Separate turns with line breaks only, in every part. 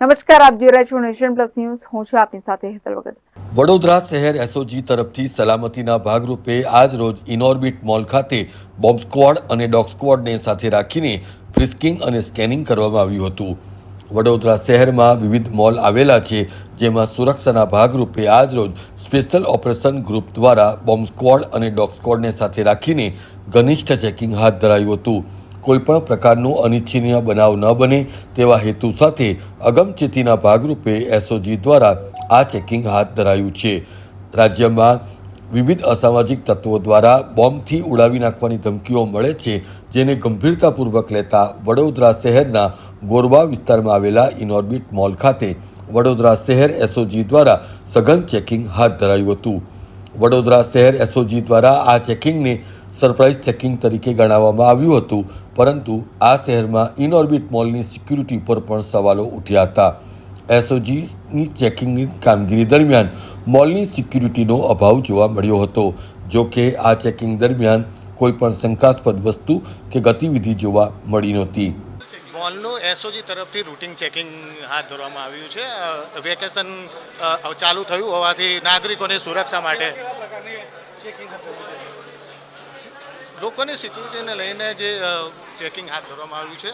નમસ્કાર, આપ જોઈ રહ્યા છો નેશન પ્લસ ન્યૂઝ. હું છું આપની સાથે હેતલ વગર.
વડોદરા શહેર એસઓજી તરફથી સલામતીના ભાગરૂપે આજ રોજ ઇનોર્બિટ મોલ ખાતે બોમ્બ સ્ક્વોડ અને ડોગ સ્ક્વોડને સાથે રાખીને ફ્રિસ્કિંગ અને સ્કેનિંગ કરવામાં આવ્યું હતું. વડોદરા શહેરમાં વિવિધ મોલ આવેલા છે, જેમાં સુરક્ષાના ભાગરૂપે આજ રોજ સ્પેશિયલ ઓપરેશન ગ્રુપ દ્વારા બોમ્બ સ્ક્વોડ અને ડોગ સ્ક્વોડને સાથે રાખીને ઘનિષ્ઠ ચેકિંગ હાથ ધરાયું હતું. કોઈપણ પ્રકારનું અનિચ્છનીય બનાવ ન બને તેવા હેતુ સાથે અગમચેતીના ભાગરૂપે એસઓજી દ્વારા આ ચેકિંગ હાથ ધરાયું છે. રાજ્યમાં વિવિધ અસામાજિક તત્વો દ્વારા બોમ્બથી ઉડાવી નાખવાની ધમકીઓ મળે છે, જેને ગંભીરતાપૂર્વક લેતા વડોદરા શહેરના ગોરવા વિસ્તારમાં આવેલા ઇનોર્બિટ મોલ ખાતે વડોદરા શહેર એસઓજી દ્વારા સઘન ચેકિંગ હાથ ધરાયું હતું. વડોદરા શહેર એસઓજી દ્વારા આ ચેકિંગને સરપ્રાઇઝ ચેકિંગ તરીકે ગણાવવામાં આવ્યું હતું પરંતુ આ શહેરમાં ઇનઓર્બિટ મોલની સિક્યુરિટી પર પણ સવાલો ઉઠ્યા હતા. એસઓજીની ચેકિંગની કામગીરી દરમિયાન મોલની સિક્યુરિટીનો અભાવ જોવા મળ્યો હતો. જો કે આ ચેકિંગ દરમિયાન કોઈપણ શંકાસ્પદ વસ્તુ કે ગતિવિધિ જોવા મળી નહોતી.
મોલનું એસઓજી તરફથી રૂટિન ચેકિંગ હાથ ધરવામાં આવ્યું છે. વેકેશન ચાલુ થયું હોવાથી નાગરિકોની સુરક્ષા માટે લોકોની સિક્યુરિટીને લઈને જે ચેકિંગ હાથ ધરવામાં આવ્યું છે.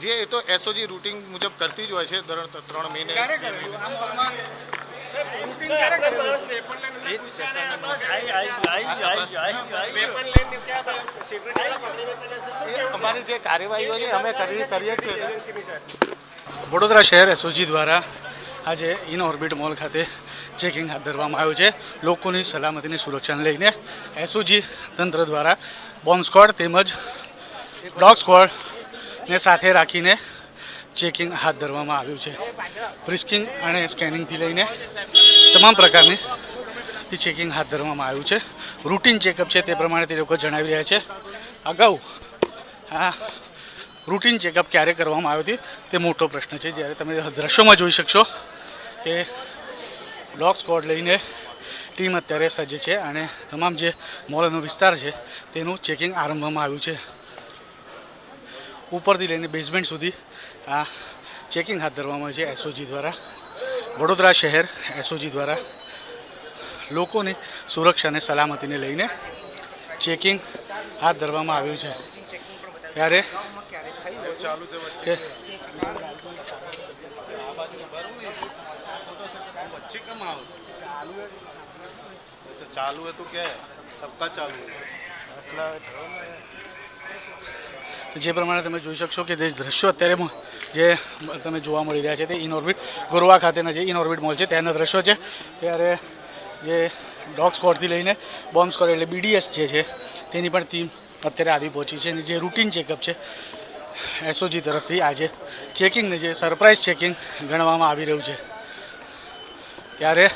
જે એ તો એસઓજી રૂટિન મુજબ કરતી જ હોય છે દર ત્રણ મહિને. અમારી જે કાર્યવાહીઓ છે અમે કરી કરીએ છીએ.
વડોદરા શહેર એસઓજી દ્વારા આજે ઇન ઓર્બિટ મોલ ખાતે ચેકિંગ હાથ ધરવામાં આવ્યું છે. લોકોની સલામતીની સુરક્ષાને લઈને એસઓજી તંત્ર દ્વારા બોમ્બ સ્ક્વોડ તેમજ ડોગ સ્ક્વોડને સાથે રાખીને ચેકિંગ હાથ ધરવામાં આવ્યું છે. ફ્રિસ્કિંગ અને સ્કેનિંગથી લઈને તમામ પ્રકારની ચેકિંગ હાથ ધરવામાં આવ્યું છે. રૂટીન ચેકઅપ છે તે પ્રમાણે તે લોકો જણાવી રહ્યા છે. અગાઉ આ રૂટીન ચેકઅપ ક્યારે કરવામાં આવ્યું હતી તે મોટો પ્રશ્ન છે. જ્યારે તમે દ્રશ્યોમાં જોઈ શકશો કે ડોગ સ્કોડ લઈને ટીમ અત્યારે સજ્જ છે અને તમામ જે મોલનો વિસ્તાર છે તેનું ચેકિંગ આરંભવામાં આવ્યું છે. ઉપરથી લઈને બેઝમેન્ટ સુધી આ ચેકિંગ હાથ ધરવામાં આવ્યું છે એસઓજી દ્વારા. વડોદરા શહેર એસઓજી દ્વારા લોકોની સુરક્ષા અને સલામતીને લઈને ચેકિંગ હાથ ધરવામાં આવ્યું છે. ત્યારે કે
चालू है तो क्या है सबका चालू है मसला
તો જે પ્રમાણે તમે જોઈ શકશો કે તે દ્રશ્યો અત્યારે મ- જે તમે જોવા મળી રહ્યા છે તે ઇનઓર્બિટ ગોરવા ખાતેના જે ઇનઓર્બિટ મોલ છે ત્યાંના દ્રશ્યો છે ત્યારે જે ડોગ સ્કોડથી લઈને બોમ્બ સ્કોડ એટલે બીડીએસ જે છે તેની પણ ટીમ અત્યારે આવી પહોંચી છે અને જે રૂટીન ચેકઅપ છે એસઓજી તરફથી આજે ચેકિંગને જે સરપ્રાઇઝ ચેકિંગ ગણવામાં આવી રહ્યું છે ત્યારે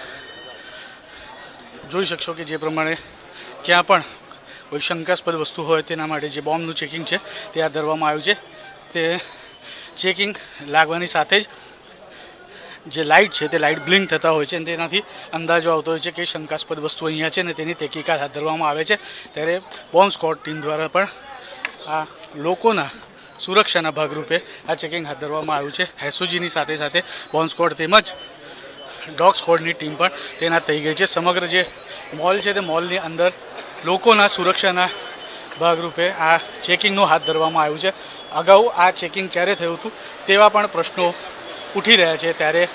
જોઈ શકશો કે જે પ્રમાણે ક્યાં પણ કોઈ શંકાસ્પદ વસ્તુ હોય તેના માટે જે બોમ્બનું ચેકિંગ છે તે હાથ ધરવામાં આવ્યું છે. તે ચેકિંગ લાગવાની સાથે જ જે લાઇટ છે તે લાઇટ બ્લિંક થતા હોય છે અને તેનાથી અંદાજો આવતો હોય છે કે શંકાસ્પદ વસ્તુ અહીંયા છે ને તેની તહેકીકાત હાથ ધરવામાં આવે છે. ત્યારે બોમ્બ સ્કોટ ટીમ દ્વારા પણ આ લોકોના સુરક્ષાના ભાગરૂપે આ ચેકિંગ હાથ ધરવામાં આવ્યું છે. એસઓજીની સાથે સાથે બોમ્બ સ્કોડ તેમજ ડોગ સ્કોડની ટીમ પણ તૈનાત થઈ ગઈ છે. સમગ્ર જે મોલ છે તે મોલની અંદર લોકોના સુરક્ષાના ભાગરૂપે આ ચેકિંગનું હાથ ધરવામાં આવ્યું છે. અગાઉ આ ચેકિંગ ક્યારે થયું હતું તેવા પણ પ્રશ્નો ઉઠી રહ્યા છે. ત્યારે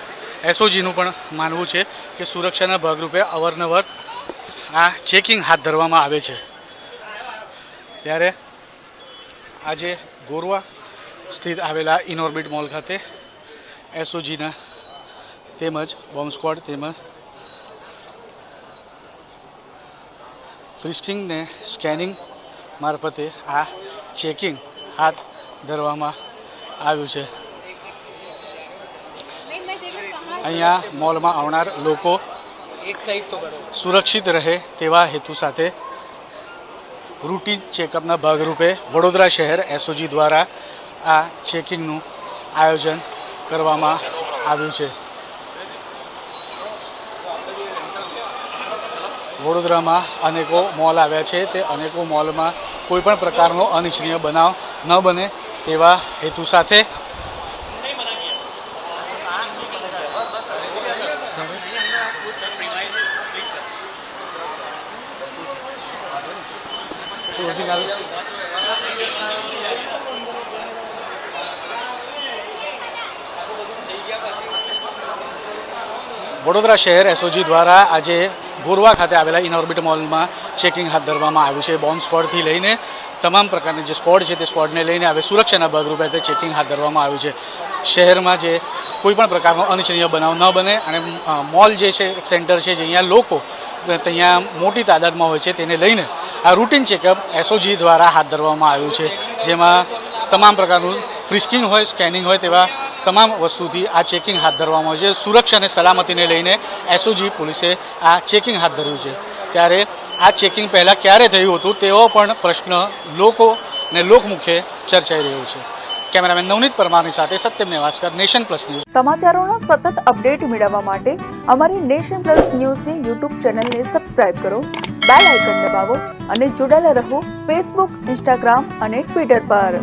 એસઓજીનું પણ માનવું છે કે સુરક્ષાના ભાગરૂપે અવારનવાર આ ચેકિંગ હાથ ધરવામાં આવે છે. ત્યારે આજે ગોરવા સ્થિત આવેલા ઇનોર્બિટ મોલ ખાતે એસઓજીના તેમજ બોમ્બ સ્ક્વોડ તેમજ ફ્રિસ્ટિંગને સ્કેનિંગ મારફતે આ ચેકિંગ હાથ ધરવામાં આવ્યું છે. અહીંયા મોલમાં આવનાર લોકો સુરક્ષિત રહે તેવા હેતુ સાથે રૂટીન ચેકઅપના ભાગરૂપે વડોદરા શહેર એસઓજી દ્વારા આ ચેકિંગનું આયોજન કરવામાં આવ્યું છે. વડોદરામાં અનેકો મોલ આવ્યા છે. તે અનેકો મોલમાં કોઈ પણ પ્રકારનો અનિચ્છનીય બનાવ ન બને તેવા હેતુ સાથે ક્લોઝિંગ આવી વડોદરા શહેર એસઓજી દ્વારા આજે ગોરવા ખાતે આવેલા ઇનઓર્બિટ મોલમાં ચેકિંગ હાથ ધરવામાં આવ્યું છે. બોમ્બ સ્કોડથી લઈને તમામ પ્રકારની જે સ્કોડ છે તે સ્કોડને લઈને હવે સુરક્ષાના ભાગરૂપે તે ચેકિંગ હાથ ધરવામાં આવ્યું છે. શહેરમાં જે કોઈપણ પ્રકારનો અનિચ્છનીય બનાવ ન બને અને મોલ જે છે, એક સેન્ટર છે જે અહીંયા લોકો ત્યાં મોટી તાદાદમાં હોય છે તેને લઈને આ રૂટીન ચેકઅપ એસઓજી દ્વારા હાથ ધરવામાં આવ્યું છે. જેમાં તમામ પ્રકારનું ફ્રિસ્કિંગ હોય સ્કેનિંગ હોય તેવા તમામ વસ્તુથી આ ચેકિંગ હાથ ધરવામાં આવ્યું છે. સુરક્ષા અને સલામતીને લઈને એસઓજી પોલીસે આ ચેકિંગ હાથ ધર્યું છે. ત્યારે આ ચેકિંગ પહેલાં ક્યારે થયું હતું તેવો પણ પ્રશ્ન લોકો અને લોકમુખે ચર્ચાઈ રહ્યો છે. કેમેરામેન નવનીત પરમારની સાથે Satyam Nevaskar, nation plus news.
સમાચારોનો સતત અપડેટ મેળવવા માટે અમારી નેશન પ્લસ ન્યૂઝની યુટ્યુબ ચેનલને સબસ્ક્રાઇબ કરો, બેલ આઇકન દબાવો અને જોડાયેલા રહો ફેસબુક, ઇન્સ્ટાગ્રામ અને ટ્વિટર પર.